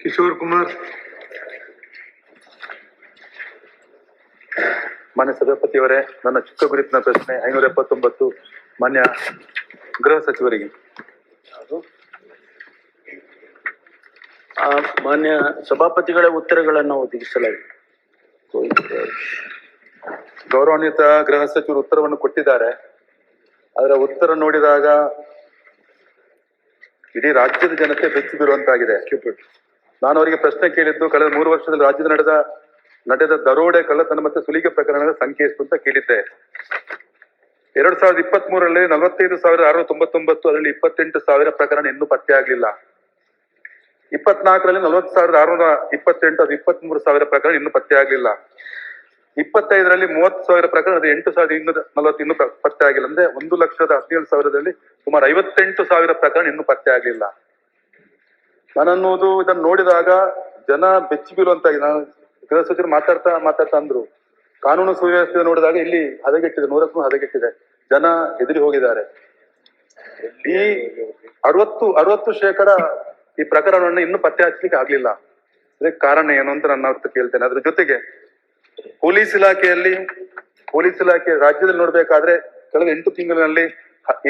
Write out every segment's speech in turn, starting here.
ಕಿಶೋರ್ ಕುಮಾರ್. ಮಾನ್ಯ ಸಭಾಪತಿಯವರೇ ನನ್ನ ಚಿಕ್ಕ ಗುರುತಿನ ಪ್ರಶ್ನೆ ಐನೂರ ಎಪ್ಪತ್ತೊಂಬತ್ತು. ಮಾನ್ಯ ಗೃಹ ಸಚಿವರಿಗೆ. ಆ, ಮಾನ್ಯ ಸಭಾಪತಿಗಳ ಉತ್ತರಗಳನ್ನು ಒದಗಿಸಲಾಗಿದೆ. ಗೌರವಾನ್ವಿತ ಗೃಹ ಸಚಿವರು ಉತ್ತರವನ್ನು ಕೊಟ್ಟಿದ್ದಾರೆ. ಅದರ ಉತ್ತರ ನೋಡಿದಾಗ ಇಡೀ ರಾಜ್ಯದ ಜನತೆ ಬೆಚ್ಚಿ ಬೀರುವಂತಾಗಿದೆ ನಾನು ಅವರಿಗೆ ಪ್ರಶ್ನೆ ಕೇಳಿದ್ದು, ಕಳೆದ ಮೂರು ವರ್ಷದಲ್ಲಿ ರಾಜ್ಯದ ನಡೆದ ನಡೆದ ದರೋಡೆ ಕಳ್ಳತನ ಮತ್ತೆ ಸುಲಿಗೆ ಪ್ರಕರಣಗಳ ಸಂಖ್ಯೆ ಎಷ್ಟು ಅಂತ ಕೇಳಿದ್ದೆ. ಎರಡ್ ಸಾವಿರದ ಇಪ್ಪತ್ತ್ ಮೂರರಲ್ಲಿ ನಲವತ್ತೈದು ಸಾವಿರದ ಆರುನೂರ ತೊಂಬತ್ತೊಂಬತ್ತು, ಅದರಲ್ಲಿ ಇಪ್ಪತ್ತೆಂಟು ಸಾವಿರ ಪ್ರಕರಣ ಇನ್ನೂ ಪತ್ತೆ ಆಗಲಿಲ್ಲ. ಇಪ್ಪತ್ನಾಲ್ಕರಲ್ಲಿ ನಲವತ್ತು ಸಾವಿರದ ಆರುನೂರ ಇಪ್ಪತ್ತೆಂಟು, ಅದು ಇಪ್ಪತ್ತ್ ಮೂರು ಸಾವಿರ ಪ್ರಕರಣ ಇನ್ನೂ ಪತ್ತೆ ಆಗಲಿಲ್ಲ. ಇಪ್ಪತ್ತೈದರಲ್ಲಿ ಮೂವತ್ತು ಸಾವಿರ ಪ್ರಕರಣ, ಅದು ಎಂಟು ಸಾವಿರದ ಇನ್ನೂರ ನಲವತ್ತು ಇನ್ನೂ ಪತ್ತೆ ಆಗಿಲ್ಲ. ಅಂದ್ರೆ ಒಂದು ಲಕ್ಷದ ಹದಿನೇಳು ಸಾವಿರದಲ್ಲಿ ಸುಮಾರು ಐವತ್ತೆಂಟು ಸಾವಿರ ಪ್ರಕರಣ ಇನ್ನೂ ಪತ್ತೆ ಆಗ್ಲಿಲ್ಲ. ನಾನನ್ನುವುದು ಇದನ್ನು ನೋಡಿದಾಗ ಜನ ಬೆಚ್ಚಿ ಬೀಳುವಂತ ನಾನು ಗೃಹ ಸಚಿವರು ಮಾತಾಡ್ತಾ ಮಾತಾಡ್ತಾ ಅಂದ್ರು. ಕಾನೂನು ಸುವ್ಯವಸ್ಥೆ ನೋಡಿದಾಗ ಇಲ್ಲಿ ಹದಗೆಟ್ಟಿದೆ, ನೂರಕ್ಕೂ ಹದಗೆಟ್ಟಿದೆ. ಜನ ಎದುರಿ ಹೋಗಿದ್ದಾರೆ. ಈ ಅರವತ್ತು ಅರವತ್ತು ಶೇಕಡ ಈ ಪ್ರಕರಣವನ್ನು ಇನ್ನೂ ಪತ್ತೆ ಹಚ್ಚಲಿಕ್ಕೆ ಆಗ್ಲಿಲ್ಲ. ಇದಕ್ಕೆ ಕಾರಣ ಏನು ಅಂತ ನನ್ನ ಅರ್ಥ ಕೇಳ್ತೇನೆ. ಅದ್ರ ಜೊತೆಗೆ ಪೊಲೀಸ್ ಇಲಾಖೆಯಲ್ಲಿ, ಪೊಲೀಸ್ ಇಲಾಖೆ ರಾಜ್ಯದಲ್ಲಿ ನೋಡ್ಬೇಕಾದ್ರೆ ಕಳೆದ ಎಂಟು ತಿಂಗಳಿನಲ್ಲಿ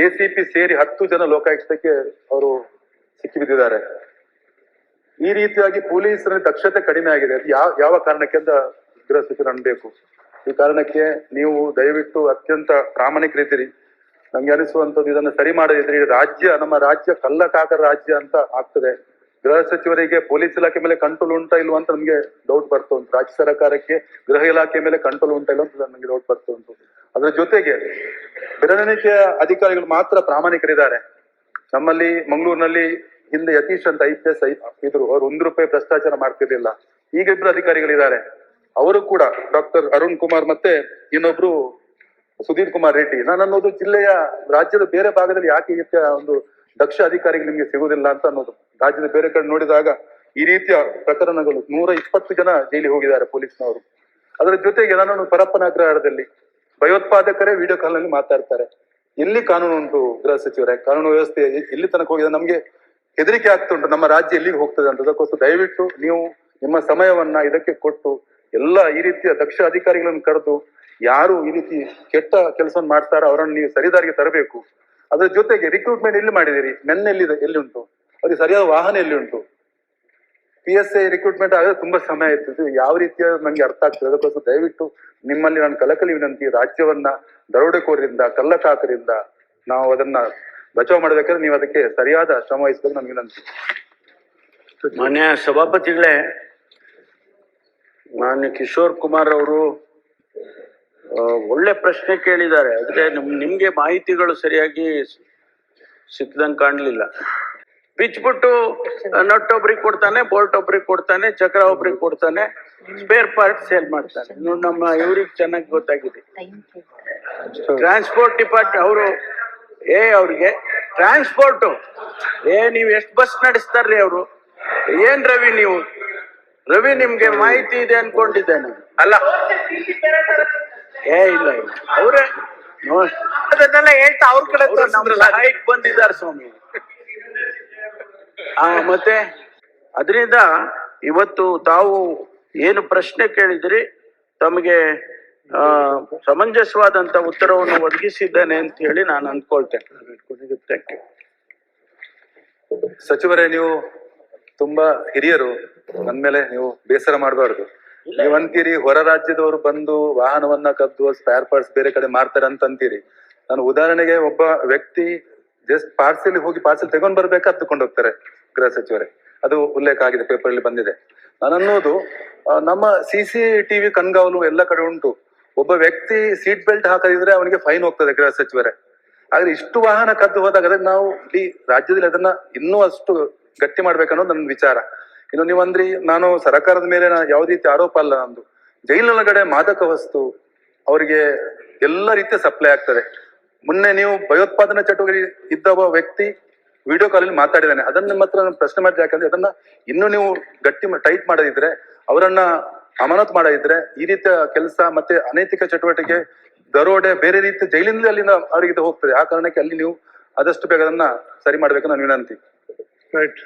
ಎಸಿಪಿ ಸೇರಿ ಹತ್ತು ಜನ ಲೋಕಾಯುಕ್ತಕ್ಕೆ ಅವರು ಸಿಕ್ಕಿಬಿದ್ದಿದ್ದಾರೆ. ಈ ರೀತಿಯಾಗಿ ಪೊಲೀಸರ ದಕ್ಷತೆ ಕಡಿಮೆ ಆಗಿದೆ. ಅದು ಯಾವ ಯಾವ ಕಾರಣಕ್ಕೆ ಅಂತ ಗೃಹ ಅನ್ಬೇಕು. ಈ ಕಾರಣಕ್ಕೆ ನೀವು ದಯವಿಟ್ಟು ಅತ್ಯಂತ ಪ್ರಾಮಾಣಿಕರಿದ್ದೀರಿ. ನಮ್ಗೆ ಅನಿಸುವಂತದ್ದು ಇದನ್ನು ಸರಿ ಮಾಡದಿದ್ರೆ ರಾಜ್ಯ, ನಮ್ಮ ರಾಜ್ಯ ಕಲ್ಲ ಕಾಕರ ರಾಜ್ಯ ಅಂತ ಆಗ್ತದೆ. ಗೃಹ ಸಚಿವರಿಗೆ ಪೊಲೀಸ್ ಇಲಾಖೆ ಮೇಲೆ ಕಂಟ್ರೋಲ್ ಉಂಟಾ ಇಲ್ವಾ ಅಂತ ನಮ್ಗೆ ಡೌಟ್ ಬರ್ತಾ ಉಂಟು. ರಾಜ್ಯ ಸರ್ಕಾರಕ್ಕೆ ಗೃಹ ಇಲಾಖೆ ಮೇಲೆ ಕಂಟ್ರೋಲ್ ಉಂಟಾ ಇಲ್ಲ ಅಂತ ನಮ್ಗೆ ಡೌಟ್ ಬರ್ತಾ ಉಂಟು. ಅದರ ಜೊತೆಗೆ ಬೆರಳೆಣಿಕೆಯ ಅಧಿಕಾರಿಗಳು ಮಾತ್ರ ಪ್ರಾಮಾಣಿಕರಿದ್ದಾರೆ. ನಮ್ಮಲ್ಲಿ ಮಂಗಳೂರಿನಲ್ಲಿ ಹಿಂದೆ ಯತೀಶ್ ಅಂತ ಐ ಪಿ ಎಸ್ ಇದ್ರು ಅವ್ರು ಒಂದು ರೂಪಾಯಿ ಭ್ರಷ್ಟಾಚಾರ ಮಾಡ್ತಿರ್ಲಿಲ್ಲ. ಈಗ ಇಬ್ರು ಅಧಿಕಾರಿಗಳಿದ್ದಾರೆ. ಅವರು ಕೂಡ ಡಾಕ್ಟರ್ ಅರುಣ್ ಕುಮಾರ್ ಮತ್ತೆ ಇನ್ನೊಬ್ರು ಸುಧೀರ್ ಕುಮಾರ್ ರೆಡ್ಡಿ. ನಾನು ಅನ್ನೋದು ಜಿಲ್ಲೆಯ, ರಾಜ್ಯದ ಬೇರೆ ಭಾಗದಲ್ಲಿ ಯಾಕೆ ರೀತಿಯ ಒಂದು ದಕ್ಷ ಅಧಿಕಾರಿಗಳು ನಿಮ್ಗೆ ಸಿಗುವುದಿಲ್ಲ ಅಂತ ಅನ್ನೋದು. ರಾಜ್ಯದ ಬೇರೆ ಕಡೆ ನೋಡಿದಾಗ ಈ ರೀತಿಯ ಪ್ರಕರಣಗಳು ನೂರ ಇಪ್ಪತ್ತು ಜನ ಜೈಲಿಗೆ ಹೋಗಿದ್ದಾರೆ ಪೊಲೀಸ್ನವರು. ಅದರ ಜೊತೆಗೆ ನಾನು ಪರಪ್ಪನಾಗ್ರಹಾರದಲ್ಲಿ ಭಯೋತ್ಪಾದಕರೇ ವಿಡಿಯೋ ಕಾಲ್ನಲ್ಲಿ ಮಾತಾಡ್ತಾರೆ. ಎಲ್ಲಿ ಕಾನೂನು ಉಂಟು ಗೃಹ ಸಚಿವರೇ? ಕಾನೂನು ವ್ಯವಸ್ಥೆ ಎಲ್ಲಿ ತನಕ ಹೋಗಿದೆ? ನಮ್ಗೆ ಹೆದರಿಕೆ ಆಗ್ತುಂಟು ನಮ್ಮ ರಾಜ್ಯ ಎಲ್ಲಿಗೆ ಹೋಗ್ತದೆ ಅಂತ. ಅದಕ್ಕೋಸ್ಕರ ದಯವಿಟ್ಟು ನೀವು ನಿಮ್ಮ ಸಮಯವನ್ನ ಇದಕ್ಕೆ ಕೊಟ್ಟು ಎಲ್ಲ ಈ ರೀತಿಯ ದಕ್ಷ ಅಧಿಕಾರಿಗಳನ್ನು ಕರೆದು ಯಾರು ಈ ರೀತಿ ಕೆಟ್ಟ ಕೆಲಸ ಮಾಡ್ತಾರೋ ಅವರನ್ನು ನೀವು ಸರಿದಾರಿಗೆ ತರಬೇಕು. ಅದರ ಜೊತೆಗೆ ರಿಕ್ರೂಟ್ಮೆಂಟ್ ಎಲ್ಲಿ ಮಾಡಿದಿರಿ ನೆನ್ನೆ ಎಲ್ಲಿದೆ? ಎಲ್ಲಿ ಉಂಟು? ಅವ್ರಿಗೆ ಸರಿಯಾದ ವಾಹನ ಎಲ್ಲಿ ಉಂಟು? ಪಿ ಎಸ್ ಐ ರಿಕ್ರೂಟ್ಮೆಂಟ್ ಆಗದೆ ತುಂಬಾ ಸಮಯ ಇತ್ತು ಯಾವ ರೀತಿಯ ನಂಗೆ ಅರ್ಥ ಆಗ್ತದೆ ಅದಕ್ಕೋಸ್ಕರ ದಯವಿಟ್ಟು ನಿಮ್ಮಲ್ಲಿ ನಾನು ಕಲಕಲಿ ವಿನಂತಿ, ರಾಜ್ಯವನ್ನ ದರೋಡೆಕೋರರಿಂದ ಕಳ್ಳಕಾಕರಿಂದ ನಾವು ಅದನ್ನ ಬಚಾವ್ ಮಾಡ್ಬೇಕಾದ್ರೆ ನೀವು ಅದಕ್ಕೆ ಸರಿಯಾದ ಶ್ರಮ ವಹಿಸಬೇಕು ನಮ್ಗೆ ವಿನಂತಿ. ಮಾನ್ಯ ಸಭಾಪತಿಗಳೇ ಮಾನ್ಯ ಕಿಶೋರ್ ಕುಮಾರ್ ಅವರು ಒಳ್ಳೆ ಪ್ರಶ್ನೆ ಕೇಳಿದ್ದಾರೆ. ಆದ್ರೆ ನಿಮ್ ನಿಮ್ಗೆ ಮಾಹಿತಿಗಳು ಸರಿಯಾಗಿ ಸಿಕ್ಕದಂಗ್ ಕಾಣ್ಲಿಲ್ಲ. ಬಿಚ್ಬಿಟ್ಟು ನಟ್ ಒಬ್ರಿಗೆ ಕೊಡ್ತಾನೆ ಬೋಲ್ಟ್ ಒಬ್ರಿಗೆ ಕೊಡ್ತಾನೆ ಚಕ್ರ ಒಬ್ರಿಗೆ ಕೊಡ್ತಾನೆ ಸ್ಪೇರ್ ಪಾರ್ಟ್ ಸೇಲ್ ಮಾಡ್ತಾನೆ. ನಮ್ಮ ಇವ್ರಿಗೆ ಚೆನ್ನಾಗಿ ಗೊತ್ತಾಗಿದೆ. ಟ್ರಾನ್ಸ್ಪೋರ್ಟ್ ಡಿಪಾರ್ಟ್ ಅವರು ಏ ಅವ್ರಿಗೆ ಟ್ರಾನ್ಸ್ಪೋರ್ಟ್ ಏ ನೀವು ಎಷ್ಟ್ ಬಸ್ ನಡೆಸ್ತಾರ್ರಿ ಅವರು? ಏನ್ ರವಿ ನೀವು? ರವಿ ನಿಮ್ಗೆ ಮಾಹಿತಿ ಇದೆ ಅನ್ಕೊಂಡಿದ್ದೆ ನಾನು ಅಲ್ಲ. ಏ ಇಲ್ಲ ಇಲ್ಲ. ಅವ್ರೆ ಅದನ್ನೆಲ್ಲ ಹೇಳ್ತಾ ಅವ್ರ ಕಡೆ ಬಂದಿದ್ದಾರೆ ಸ್ವಾಮಿ. ಆ ಮತ್ತೆ ಅದರಿಂದ ಇವತ್ತು ತಾವು ಏನು ಪ್ರಶ್ನೆ ಕೇಳಿದ್ರಿ ತಮಗೆ ಸಮಂಜಸವಾದಂತ ಉತ್ತರವನ್ನು ಒದಗಿಸಿದ್ದೇನೆ ಅಂತ ಹೇಳಿ ನಾನು ಅಂದ್ಕೊಳ್ತೇನೆ. ಸಚಿವರೇ ನೀವು ತುಂಬಾ ಹಿರಿಯರು. ನನ್ ಮೇಲೆ ನೀವು ಬೇಸರ ಮಾಡಬಾರ್ದು. ನೀವ್ ಅಂತೀರಿ ಹೊರ ರಾಜ್ಯದವರು ಬಂದು ವಾಹನವನ್ನ ಕದ್ದು ಸ್ಪೇರ್ ಪಾರ್ಟ್ಸ್ ಬೇರೆ ಕಡೆ ಮಾರ್ತಾರೆ ಅಂತ ಅಂತೀರಿ ನಾನು ಉದಾಹರಣೆಗೆ ಒಬ್ಬ ವ್ಯಕ್ತಿ ಜಸ್ಟ್ ಪಾರ್ಸೆಲ್ ಹೋಗಿ ಪಾರ್ಸೆಲ್ ತಗೊಂಡ್ ಬರ್ಬೇಕಾ ತಗೊಂಡು ಹೋಗ್ತಾರೆ ಗೃಹ ಸಚಿವರೇ. ಅದು ಉಲ್ಲೇಖ ಆಗಿದೆ ಪೇಪರ್ ಅಲ್ಲಿ ಬಂದಿದೆ. ನಾನು ಅನ್ನೋದು ನಮ್ಮ ಸಿ ಸಿ ಟಿವಿ ಕಣ್ಗಾವಲು ಎಲ್ಲ ಕಡೆ ಉಂಟು. ಒಬ್ಬ ವ್ಯಕ್ತಿ ಸೀಟ್ ಬೆಲ್ಟ್ ಹಾಕದಿದ್ರೆ ಅವನಿಗೆ ಫೈನ್ ಹೋಗ್ತದೆ ಗೃಹ ಸಚಿವರೇ. ಆದ್ರೆ ಇಷ್ಟು ವಾಹನ ಕದ್ದು ಹೋದಾಗ ಅದನ್ನ ನಾವು ಇಡೀ ರಾಜ್ಯದಲ್ಲಿ ಅದನ್ನ ಇನ್ನೂ ಅಷ್ಟು ಗಟ್ಟಿ ಮಾಡ್ಬೇಕನ್ನೋದು ನನ್ನ ವಿಚಾರ. ಇನ್ನು ನೀವಂದ್ರಿ ನಾನು ಸರ್ಕಾರದ ಮೇಲೆ ಯಾವ ರೀತಿ ಆರೋಪ ಅಲ್ಲ ನಂದು. ಜೈಲಿನೊಳಗಡೆ ಮಾದಕ ವಸ್ತು ಅವರಿಗೆ ಎಲ್ಲ ರೀತಿಯ ಸಪ್ಲೈ ಆಗ್ತದೆ. ಮೊನ್ನೆ ನೀವು ಭಯೋತ್ಪಾದನಾ ಚಟುವಟಿಕೆ ಇದ್ದ ಒಬ್ಬ ವ್ಯಕ್ತಿ ವಿಡಿಯೋ ಕಾಲಲ್ಲಿ ಮಾತಾಡಿದ್ದಾನೆ ಅದನ್ನ ನಿಮ್ಮ ಹತ್ರ ಪ್ರಶ್ನೆ ಮಾಡಿದ್ರೆ ಯಾಕಂದ್ರೆ ಅದನ್ನ ಇನ್ನೂ ನೀವು ಗಟ್ಟಿ ಟೈಟ್ ಮಾಡದಿದ್ರೆ ಅವರನ್ನ ಅಮಾನತ್ ಮಾಡದಿದ್ರೆ ಈ ರೀತಿಯ ಕೆಲಸ ಮತ್ತೆ ಅನೈತಿಕ ಚಟುವಟಿಕೆ ದರೋಡೆ ಬೇರೆ ರೀತಿ ಜೈಲಿಂದ ಅಲ್ಲಿಂದ ಅವರಿಗೆ ಹೋಗ್ತದೆ. ಆ ಕಾರಣಕ್ಕೆ ಅಲ್ಲಿ ನೀವು ಆದಷ್ಟು ಬೇಗ ಅದನ್ನ ಸರಿ ಮಾಡ್ಬೇಕು ನಾನು ವಿನಂತಿ. ರೈಟ್